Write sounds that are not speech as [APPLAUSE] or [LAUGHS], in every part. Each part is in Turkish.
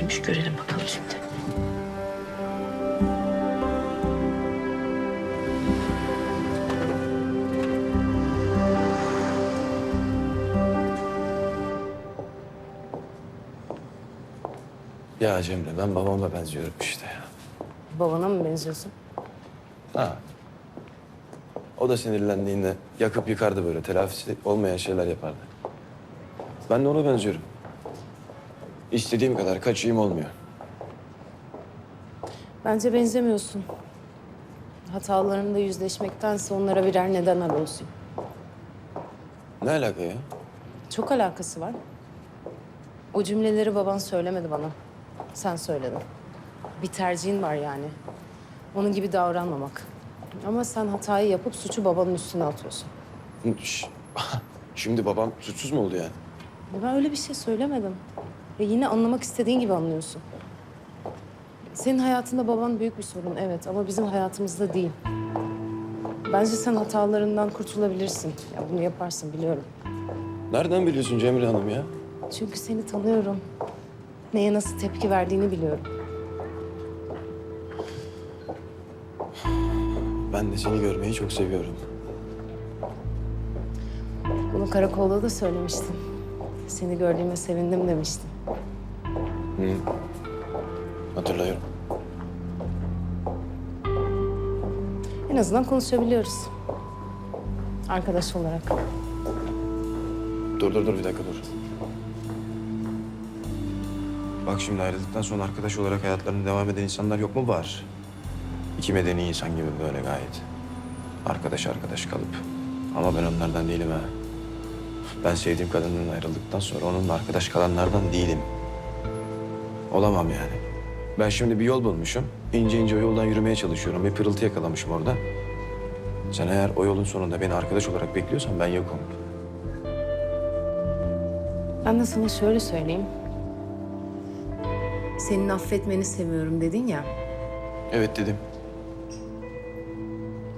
nesiymiş görelim bakalım şimdi. Ya Cemre ben babama benziyorum işte ya. Babana mı benziyorsun? Ha. O da sinirlendiğinde yakıp yıkardı böyle. Telafisi olmayan şeyler yapardı. Ben de ona benziyorum. İstediğim kadar kaçayım olmuyor. Bence benzemiyorsun. Hatalarında yüzleşmektense onlara birer neden arıyorsun. Ne alaka ya? Çok alakası var. O cümleleri baban söylemedi bana. Sen söyledin. Bir tercihin var yani. Onun gibi davranmamak. Ama sen hatayı yapıp suçu babanın üstüne atıyorsun. Şş, [LAUGHS] Şimdi babam suçsuz mu oldu yani? Ben öyle bir şey söylemedim. Ve yine anlamak istediğin gibi anlıyorsun. Senin hayatında baban büyük bir sorun evet ama bizim hayatımızda değil. Bence sen hatalarından kurtulabilirsin. Ya bunu yaparsın biliyorum. Nereden biliyorsun Cemre Hanım ya? Çünkü seni tanıyorum. Neye nasıl tepki verdiğini biliyorum. Ben de seni görmeyi çok seviyorum. Bunu karakolda da söylemiştin. Seni gördüğüme sevindim demiştin. Hı. Hatırlıyorum. En azından konuşabiliyoruz. Arkadaş olarak. Dur dur dur bir dakika dur. Bak şimdi ayrıldıktan sonra arkadaş olarak hayatlarına devam eden insanlar yok mu? Var. İki medeni insan gibi böyle gayet. Arkadaş arkadaş kalıp. Ama ben onlardan değilim ha. Ben sevdiğim kadından ayrıldıktan sonra onunla arkadaş kalanlardan değilim. Olamam yani. Ben şimdi bir yol bulmuşum. İnce ince o yoldan yürümeye çalışıyorum. Bir pırıltı yakalamışım orada. Sen eğer o yolun sonunda beni arkadaş olarak bekliyorsan ben yokum. Ben de sana şöyle söyleyeyim. Senin affetmeni seviyorum dedin ya. Evet dedim.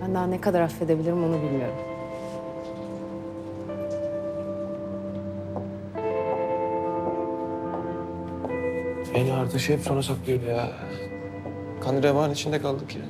Ben daha ne kadar affedebilirim onu bilmiyorum. En ağır taşı hep sona saklıyor ya. Kan revan içinde kaldık ya.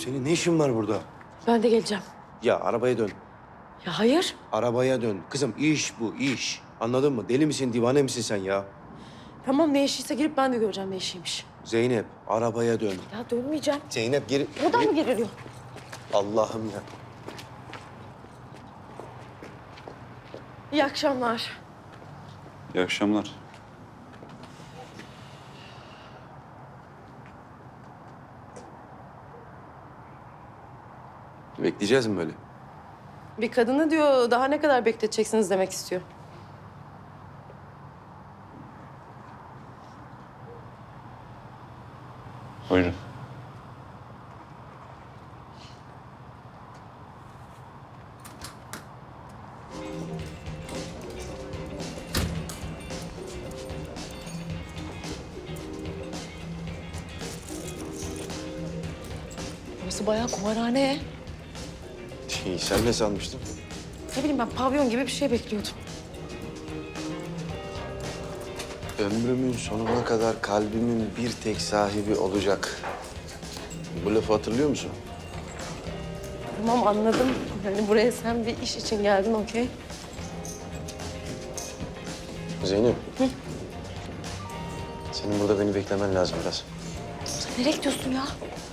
Senin ne işin var burada? Ben de geleceğim. Ya arabaya dön. Ya hayır. Arabaya dön. Kızım iş bu iş. Anladın mı? Deli misin divane misin sen ya? Tamam ne işiyse girip ben de göreceğim ne işiymiş. Zeynep arabaya dön. Ya dönmeyeceğim. Zeynep geri... Buradan mı giriliyor? Allah'ım ya. İyi akşamlar. İyi akşamlar. Bekleyeceğiz mi böyle? Bir kadını diyor daha ne kadar bekleteceksiniz demek istiyor. Buyurun. Burası bayağı kumarhane. İyi, sen ne sanmıştın? Ne bileyim ben pavyon gibi bir şey bekliyordum. Ömrümün sonuna kadar kalbimin bir tek sahibi olacak. Bu lafı hatırlıyor musun? Tamam anladım. Yani buraya sen bir iş için geldin okey. Zeynep. Senin burada beni beklemen lazım biraz. Sen nereye gidiyorsun ya?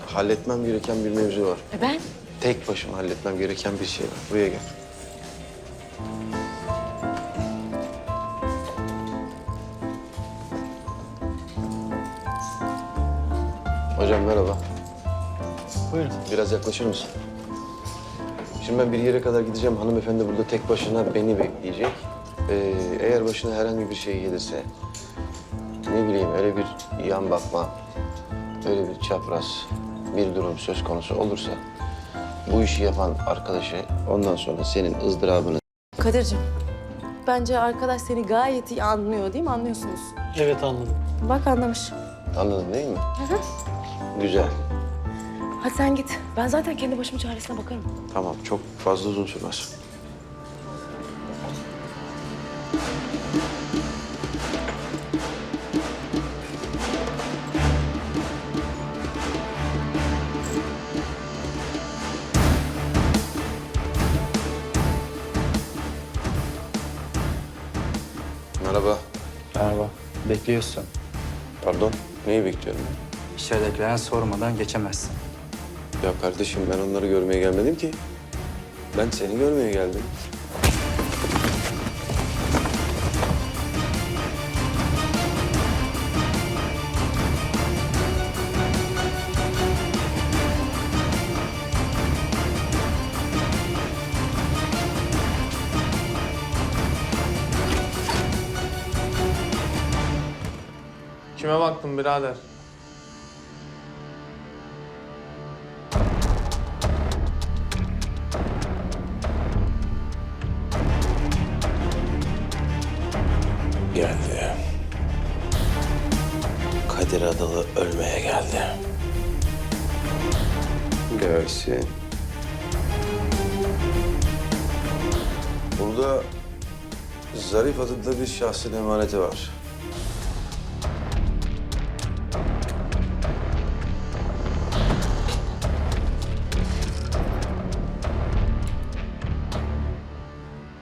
Halletmem gereken bir mevzu var. E ben? Tek başıma halletmem gereken bir şey var. Buraya gel. Hocam merhaba. Buyurun. Biraz yaklaşır mısın? Şimdi ben bir yere kadar gideceğim. Hanımefendi burada tek başına beni bekleyecek. Ee, eğer başına herhangi bir şey gelirse... ...ne bileyim öyle bir yan bakma, öyle bir çapraz bir durum söz konusu olursa... ...bu işi yapan arkadaşı ondan sonra senin ızdırabını... Kadir'cim, bence arkadaş seni gayet iyi anlıyor değil mi? Anlıyorsunuz. Evet anladım. Bak anlamış. Anladın değil mi? Güzel. Hadi sen git. Ben zaten kendi başımın çaresine bakarım. Tamam, çok fazla uzun sürmez. Bekliyorsun. Pardon, neyi bekliyorum? İçeridekilerine sormadan geçemezsin. Ya kardeşim ben onları görmeye gelmedim ki. Ben seni görmeye geldim. Kime baktın birader? Geldi. Kadir Adalı ölmeye geldi. Gelsin. Burada Zarif adında bir şahsın emaneti var.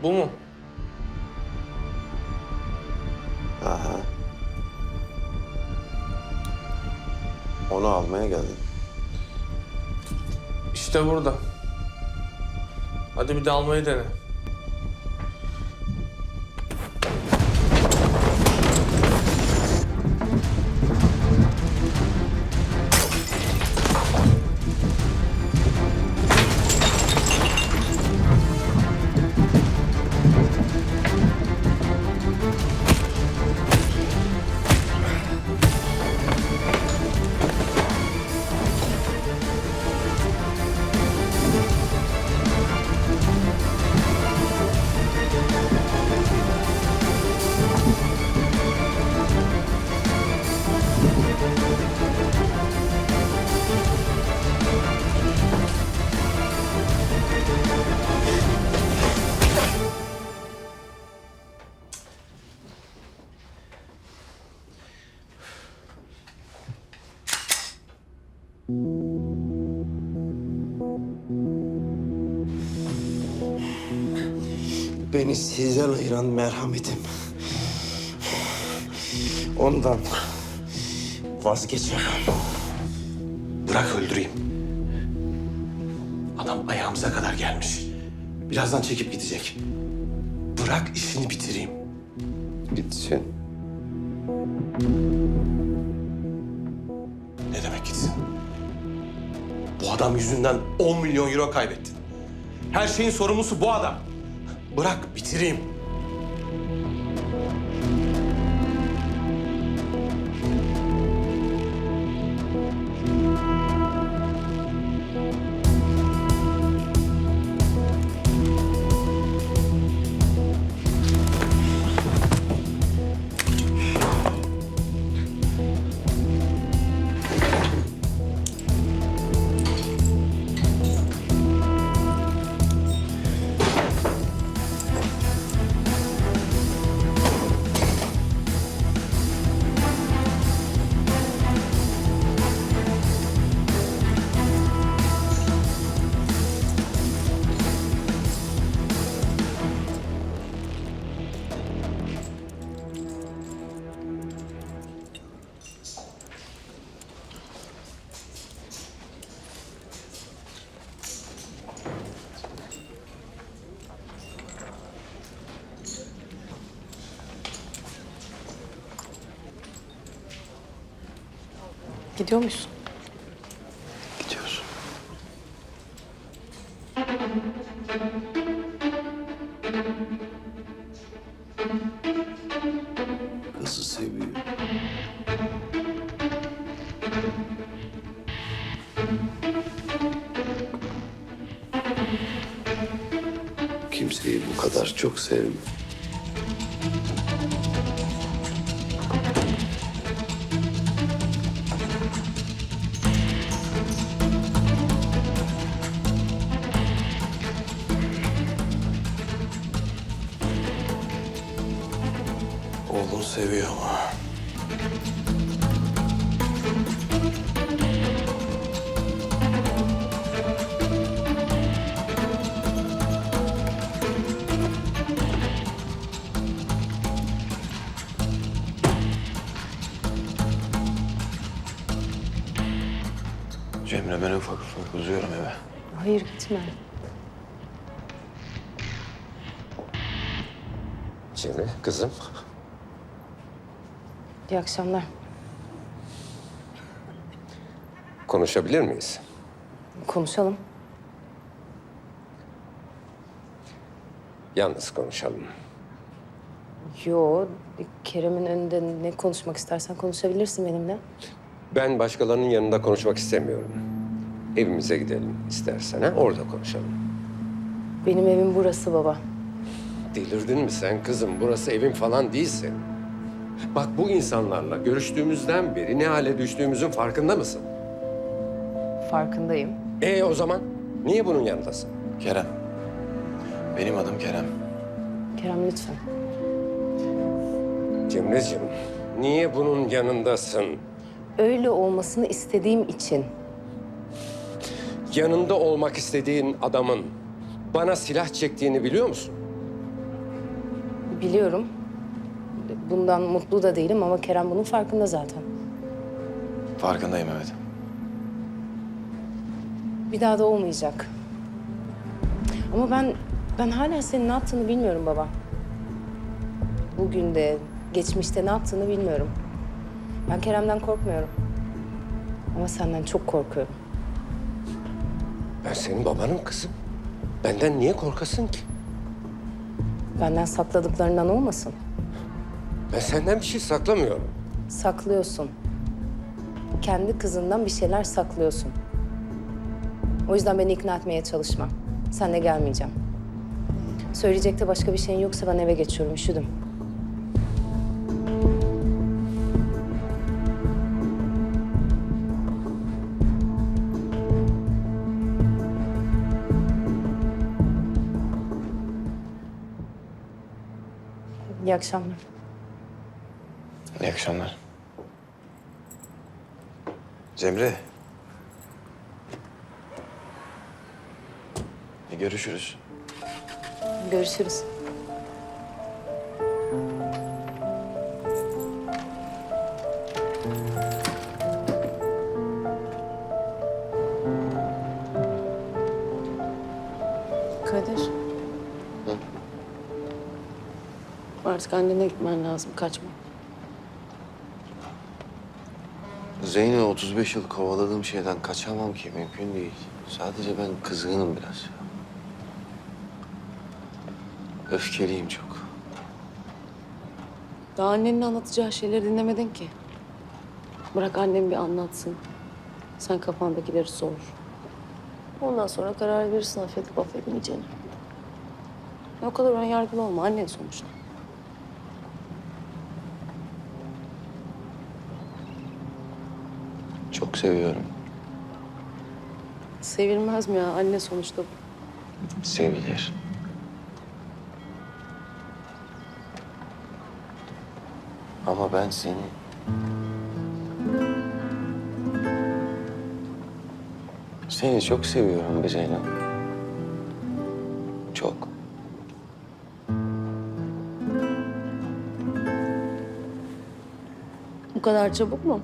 Bu mu? Aha. Onu almaya geldim. İşte burada. Hadi bir de almayı dene. Beni sizden ayıran merhametim. Ondan vazgeçemem. Bırak öldüreyim. Adam ayağımıza kadar gelmiş. Birazdan çekip gidecek. Bırak işini bitireyim. Gitsin. Adam yüzünden 10 milyon euro kaybettin. Her şeyin sorumlusu bu adam. Bırak bitireyim. Gidiyor musun? Gidiyoruz. Kızı seviyor. Kimseyi bu kadar çok sevmiyor. Oğlunu seviyor ama. Cemre ben ufak ufak uzuyorum eve. Hayır gitme. Cemre, kızım. İyi akşamlar. Konuşabilir miyiz? Konuşalım. Yalnız konuşalım. Yo, Kerem'in önünde ne konuşmak istersen konuşabilirsin benimle. Ben başkalarının yanında konuşmak istemiyorum. Evimize gidelim istersen ha? Orada konuşalım. Benim evim burası baba. Delirdin mi sen kızım? Burası evin falan değilsin. Bak bu insanlarla görüştüğümüzden beri ne hale düştüğümüzün farkında mısın? Farkındayım. E o zaman niye bunun yanındasın? Kerem. Benim adım Kerem. Kerem lütfen. Cemre'ciğim niye bunun yanındasın? Öyle olmasını istediğim için. Yanında olmak istediğin adamın bana silah çektiğini biliyor musun? Biliyorum. Bundan mutlu da değilim ama Kerem bunun farkında zaten. Farkındayım evet. Bir daha da olmayacak. Ama ben ben hala senin ne yaptığını bilmiyorum baba. Bugün de geçmişte ne yaptığını bilmiyorum. Ben Kerem'den korkmuyorum. Ama senden çok korkuyorum. Ben senin babanım kızım. Benden niye korkasın ki? Benden sakladıklarından olmasın. Ben senden bir şey saklamıyorum. Saklıyorsun. Kendi kızından bir şeyler saklıyorsun. O yüzden beni ikna etmeye çalışma. Senle gelmeyeceğim. Söyleyecek de başka bir şeyin yoksa ben eve geçiyorum. Üşüdüm. İyi akşamlar. İyi akşamlar. Cemre. E, görüşürüz. Görüşürüz. Kadir. Artık annene gitmen lazım. Kaçma. Zeynep 35 yıl kovaladığım şeyden kaçamam ki mümkün değil. Sadece ben kızgınım biraz. Öfkeliyim çok. Daha annenin anlatacağı şeyleri dinlemedin ki. Bırak annem bir anlatsın. Sen kafandakileri sor. Ondan sonra karar verirsin affedip affedemeyeceğini. O kadar ön yargılı olma annen sonuçta. Çok seviyorum. Sevilmez mi ya anne sonuçta bu. Sevilir. Ama ben seni... Seni çok seviyorum be Zeynep. Çok. Bu kadar çabuk mu?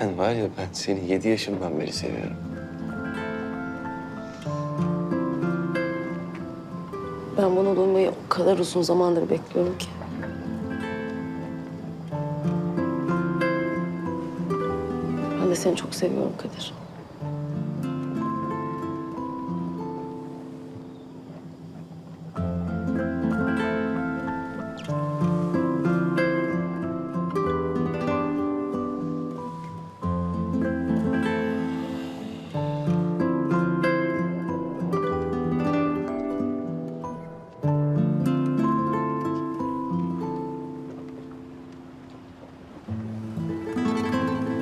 Ben var ya ben seni yedi yaşımdan beri seviyorum. Ben bunu duymayı o kadar uzun zamandır bekliyorum ki. Ben de seni çok seviyorum Kadir.